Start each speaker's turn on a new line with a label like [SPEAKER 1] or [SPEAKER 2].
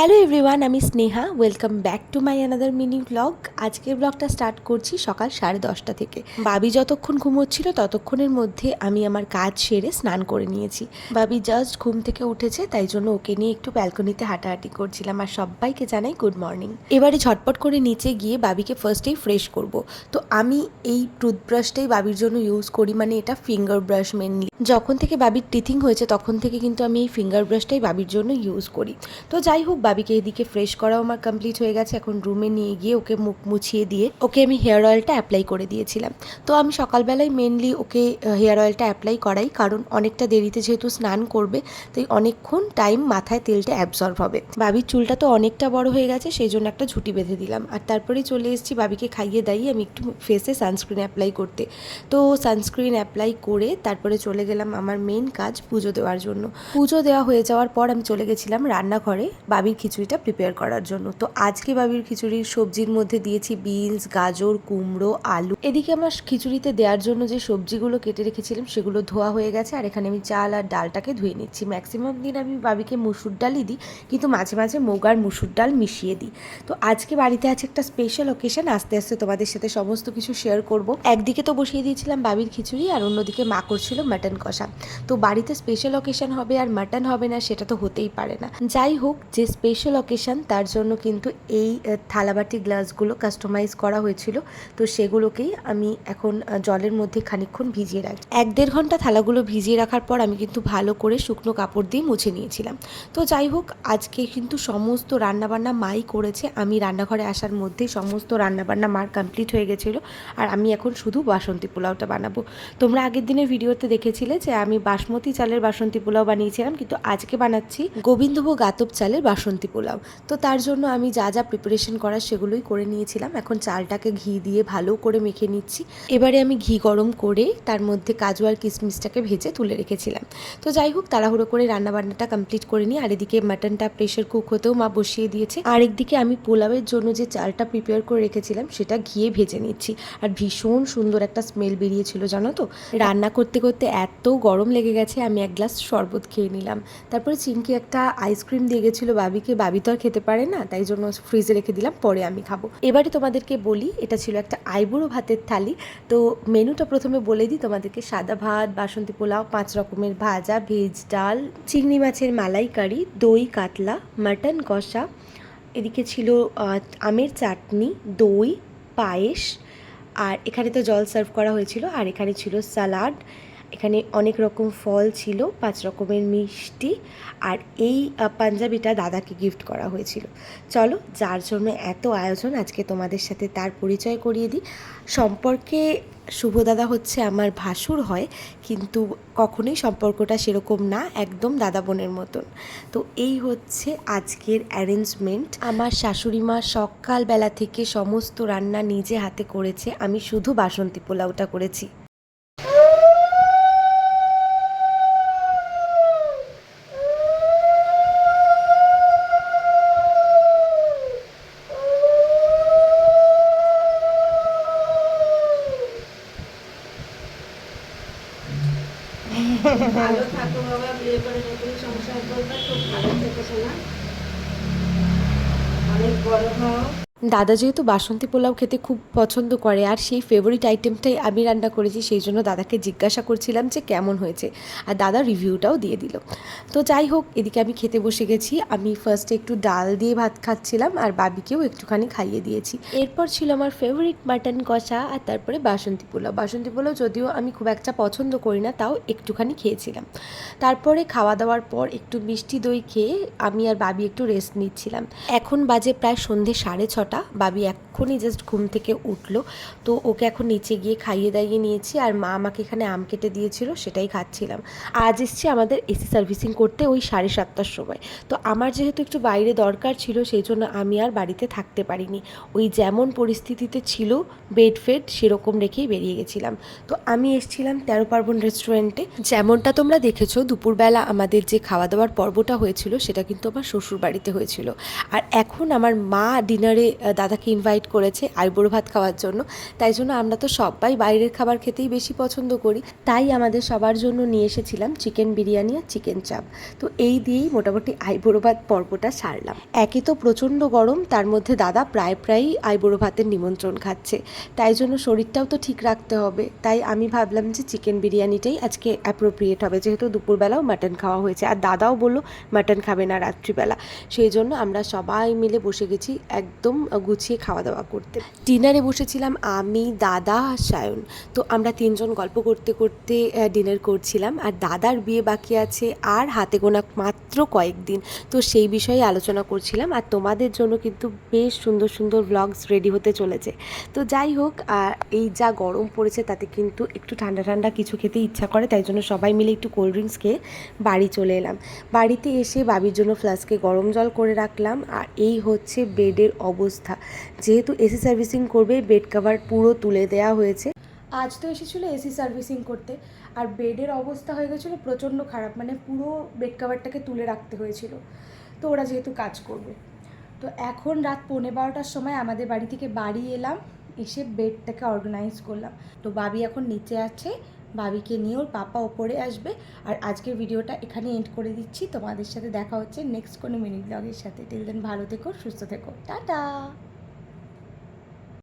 [SPEAKER 1] Hello everyone আমি Sneha. Welcome back to my another mini vlog আজকের ব্লগটা start করছি সকাল সাড়ে দশটা থেকে। বাবি যতক্ষণ ঘুমোচ্ছিল ততক্ষণের মধ্যে আমি আমার কাজ সেরে স্নান করে নিয়েছি। বাবি জাস্ট ঘুম থেকে উঠেছে, তাই জন্য ওকে নিয়ে একটু ব্যালকনিতে হাঁটাহাঁটি করছিলাম আর সবাইকে জানাই গুড মর্নিং এবারে ঝটপট করে নিচে গিয়ে বাবিকে ফার্স্টেই ফ্রেশ করব। তো আমি এই টুথব্রাশটাই বাবির জন্য ইউজ করি মানে এটা ফিঙ্গার ব্রাশ মেনলি যখন থেকে বাবির টিথিং হয়েছে, তখন থেকে কিন্তু আমি এই ফিঙ্গার ব্রাশটাই বাবির জন্য ইউজ করি। তো যাই হোক বাবিকে এদিকে ফ্রেশ করাও আমার কমপ্লিট হয়ে গেছে। এখন রুমে নিয়ে গিয়ে ওকে মুখ মুছিয়ে দিয়ে ওকে আমি হেয়ার অয়েলটা অ্যাপ্লাই করে দিয়েছিলাম। তো আমি সকালবেলায় মেনলি ওকে হেয়ার অয়েলটা অ্যাপ্লাই করাই কারণ অনেকটা দেরিতে যেহেতু স্নান করবে, তাই অনেকক্ষণ টাইম মাথায় তেলটা অ্যাবজর্ব হবে। বাবির চুলটা তো অনেকটা বড় হয়ে গেছে, সেই জন্য একটা ঝুটি বেঁধে দিলাম। আর তারপরে চলে এসেছি বাবিকে খাইয়ে দাইয়ে আমি একটু ফেসে সানস্ক্রিন অ্যাপ্লাই করতে। তো সানস্ক্রিন অ্যাপ্লাই করে তারপরে চলে গেলাম আমার মেন কাজ পুজো দেওয়ার জন্য। পুজো দেওয়া হয়ে যাওয়ার পর আমি চলে গেছিলাম রান্নাঘরে। বাবির খিচুড়িটা প্রিপেয়ার করার জন্য। তো আজকে বাবির খিচুড়ির সবজির মধ্যে দিয়েছি বিনস গাজর, কুমড়ো, আলু। এদিকে আমার খিচুড়িতে দেওয়ার জন্য যে সবজিগুলো কেটে রেখেছিলাম সেগুলো ধোয়া হয়ে গেছে আর এখানে আমি চাল আর ডালটাকে ধুয়ে নিচ্ছি। ম্যাক্সিমাম দিন আমি বাবিকে মুসুর ডালই দিই, কিন্তু মাঝে মাঝে মুগ আর মুসুর ডাল মিশিয়ে দিই। তো আজকে বাড়িতে আছে একটা স্পেশাল ওকেশন আস্তে আস্তে তোমাদের সাথে সমস্ত কিছু শেয়ার করব। একদিকে তো বসিয়ে দিয়েছিলাম বাবির খিচুড়ি আর অন্যদিকে মা করছিল মাটন কষা। তো বাড়িতে স্পেশাল অকেশন হবে আর মাটন হবে না সেটা তো হতেই পারে না। যাই হোক, যে অকেশন তার জন্য কিন্তু এই থালাবাটি গ্লাসগুলো কাস্টমাইজ করা হয়েছিল। তো সেগুলোকেই আমি এখন জলের মধ্যে খানিকক্ষণ ভিজিয়ে রাখি এক দেড় ঘণ্টা থালাগুলো ভিজিয়ে রাখার পর আমি কিন্তু ভালো করে শুকনো কাপড় দিয়ে মুছে নিয়েছিলাম। তো যাই হোক, আজকে কিন্তু সমস্ত রান্নাবান্না মাই করেছে। আমি রান্নাঘরে আসার মধ্যেই সমস্ত রান্নাবান্না মার কমপ্লিট হয়ে গেছিল। আর আমি এখন শুধু বাসন্তী পোলাওটা বানাবো। তোমরা আগের দিনের ভিডিওতে দেখেছিলে যে আমি বাসমতি চালের বাসন্তী পোলাও বানিয়েছিলাম, কিন্তু আজকে বানাচ্ছি গোবিন্দভোগ আতপ চালের বাসন্তী পোলাও। তো তার জন্য আমি যা যা প্রিপারেশন করার সেগুলোই করে নিয়েছিলাম। এখন চালটাকে ঘি দিয়ে ভালো করে মেখে নিচ্ছি। এবারে আমি ঘি গরম করে তার মধ্যে কাজু আর কিশমিশটাকে ভেজে তুলে রেখেছিলাম। তো যাই হোক, তাড়াহুড়ো করে রান্নাবান্নাটা কমপ্লিট করে নিই আর এদিকে মাটনটা প্রেশার কুক হতেও মা বসিয়ে দিয়েছে। আর একদিকে আমি পোলাওয়ের জন্য যে চালটা প্রিপেয়ার করে রেখেছিলাম, সেটা ঘিয়ে ভেজে নিচ্ছি। আর ভীষণ সুন্দর একটা স্মেল বেরিয়েছিল, জানো তো? রান্না করতে করতে এত গরম লেগে গেছে, আমি এক গ্লাস শরবত খেয়ে নিলাম। তারপরে চিনকি একটা আইসক্রিম দিয়ে গেছিল বাবিকে বাবি তো আর খেতে পারে না, তাই জন্য ফ্রিজে রেখে দিলাম, পরে আমি খাব। এবারে তোমাদেরকে বলি, এটা ছিল একটা আইবুড়ো ভাতের থালি। তো মেনুটা প্রথমে বলে দিই, তোমাদেরকে সাদা ভাত, বাসন্তী পোলাও, পাঁচ রকমের ভাজা, ভেজ ডাল, চিংড়ি মাছের মালাইকারি, দই, কাতলা, মাটন কষা, এদিকে ছিল আমের চাটনি, দই, পায়েস, আর এখানে তো জল সার্ভ করা হয়েছিল, আর এখানে ছিল সালাড এখানে অনেক রকম ফল ছিল, পাঁচ রকমের মিষ্টি, আর এই পাঞ্জাবিটা দাদাকে গিফট করা হয়েছিল। চলো, যার জন্য এত আয়োজন, আজকে তোমাদের সাথে তার পরিচয় করিয়ে দিই। সম্পর্কে শুভ দাদা হচ্ছে আমার ভাসুর হয়, কিন্তু কখনোই সম্পর্কটা সেরকম না, একদম দাদা বোনের মতন। তো এই হচ্ছে আজকের অ্যারেঞ্জমেন্ট আমার শাশুড়ি মা সকালবেলা থেকে সমস্ত রান্না নিজে হাতে করেছে, আমি শুধু বাসন্তী পোলাওটা করেছি।
[SPEAKER 2] ভালো থাকো বাবা বিয়ে করে নতুন সংসার করবে খুব ভালো থেকো শোনা অনেক বড় হও।
[SPEAKER 1] দাদা যেহেতু বাসন্তী পোলাও খেতে খুব পছন্দ করে, আর সেই ফেভারিট আইটেমটাই আমি রান্না করেছি, সেই জন্য দাদাকে জিজ্ঞাসা করছিলাম যে কেমন হয়েছে, আর দাদা রিভিউটাও দিয়ে দিল। তো যাই হোক, এদিকে আমি খেতে বসে গেছি, আমি ফার্স্টে একটু ডাল দিয়ে ভাত খাচ্ছিলাম, আর বাবিকেও একটুখানি খাইয়ে দিয়েছি। এরপর ছিল আমার ফেভারিট মাটন কষা, আর তারপরে বাসন্তী পোলাও। বাসন্তী পোলাও যদিও আমি খুব একটা পছন্দ করি না, তাও একটুখানি খেয়েছিলাম। তারপরে খাওয়া দাওয়ার পর একটু মিষ্টি দই খেয়ে আমি আর বাবি একটু রেস্ট নিচ্ছিলাম। এখন বাজে প্রায় সন্ধে সাড়ে ছটা। বাবি এক্ষুনি জাস্ট ঘুম থেকে উঠল। তো ওকে এখন নিচে গিয়ে খাইয়ে দাইয়ে নিয়েছি আর মা আমাকে এখানে আম কেটে দিয়েছিল, সেটাই খাচ্ছিলাম। আজ এসছি আমাদের এসি সার্ভিসিং করতে ওই সাড়ে সাতটার সময়। তো আমার যেহেতু একটু বাইরে দরকার ছিল, সেই জন্য আমি আর বাড়িতে থাকতে পারিনি। ওই যেমন পরিস্থিতিতে ছিল বেড ফেড সেরকম রেখেই বেরিয়ে গেছিলাম। তো আমি এসছিলাম তেরো পার্বণ রেস্টুরেন্টে যেমনটা তোমরা দেখেছ, দুপুরবেলা আমাদের যে খাওয়া দাওয়ার পর্বটা হয়েছিল, সেটা কিন্তু আমার শ্বশুর বাড়িতে হয়েছিল। আর এখন আমার মা ডিনারে দাদাকে ইনভাইট করেছে আইবুড়ো ভাত খাওয়ার জন্য। তাই জন্য আমরা তো সবাই বাইরের খাবার খেতেই বেশি পছন্দ করি। তাই আমাদের সবার জন্য নিয়ে এসেছিলাম চিকেন বিরিয়ানি আর চিকেন চাপ তো এই দিয়েই মোটামুটি আইবুড়ো ভাত পর্বটা সারলাম। একে তো প্রচণ্ড গরম, তার মধ্যে দাদা প্রায় প্রায়ই আইবুড়ো ভাতের নিমন্ত্রণ খাচ্ছে। তাই জন্য শরীরটাও তো ঠিক রাখতে হবে। তাই আমি ভাবলাম যে চিকেন বিরিয়ানিটাই আজকে অ্যাপ্রোপ্রিয়েট হবে, যেহেতু দুপুরবেলাও মাটন খাওয়া হয়েছে। আর দাদাও বলল মাটন খাবে না রাত্রিবেলা। সেই জন্য আমরা সবাই মিলে বসে গেছি একদম গুছিয়ে খাওয়া দাওয়া করতে। ডিনারে বসেছিলাম আমি, দাদা আর সায়ন। তো আমরা তিনজন গল্প করতে করতে ডিনার করছিলাম। আর দাদার বিয়ে বাকি আছে আর হাতে গোনা মাত্র কয়েকদিন। তো সেই বিষয়ে আলোচনা করছিলাম। আর তোমাদের জন্য কিন্তু বেশ সুন্দর সুন্দর ব্লগস রেডি হতে চলেছে। তো যাই হোক আর এই যা গরম পড়েছে তাতে কিন্তু একটু ঠান্ডা ঠান্ডা কিছু খেতে ইচ্ছা করে। তাই জন্য সবাই মিলে একটু কোল্ড ড্রিঙ্কস খেয়ে বাড়ি চলে এলাম। বাড়িতে এসে বাবির জন্য ফ্লাস্কে গরম জল করে রাখলাম। আর এই হচ্ছে বেডের অবস্থা। যেহেতু এসি সার্ভিসিং করবে, বেড কভার পুরো তুলে দেওয়া হয়েছে।
[SPEAKER 3] আজ তো এসেছিল এসি সার্ভিসিং করতে। আর বেডের অবস্থা হয়ে গেছিল প্রচণ্ড খারাপ মানে পুরো বেড কাভারটাকে তুলে রাখতে হয়েছিল। তো ওরা যেহেতু কাজ করবে। তো এখন রাত পৌনে বারোটার সময় আমাদের বাড়ি থেকে বাড়ি এলাম, এসে বেডটাকে অর্গানাইজ করলাম। তো বাবি এখন নিচে আছে বাবিকে নিয়ে ওর পাপা ওপরে আসবে। আর আজকের ভিডিওটা এখানে এন্ড করে দিচ্ছি। তোমাদের সাথে দেখা হচ্ছে নেক্সট কোনো মিনি ব্লগের সাথে। টিল দেন ভালো থেকো, সুস্থ থেকো। টাটা!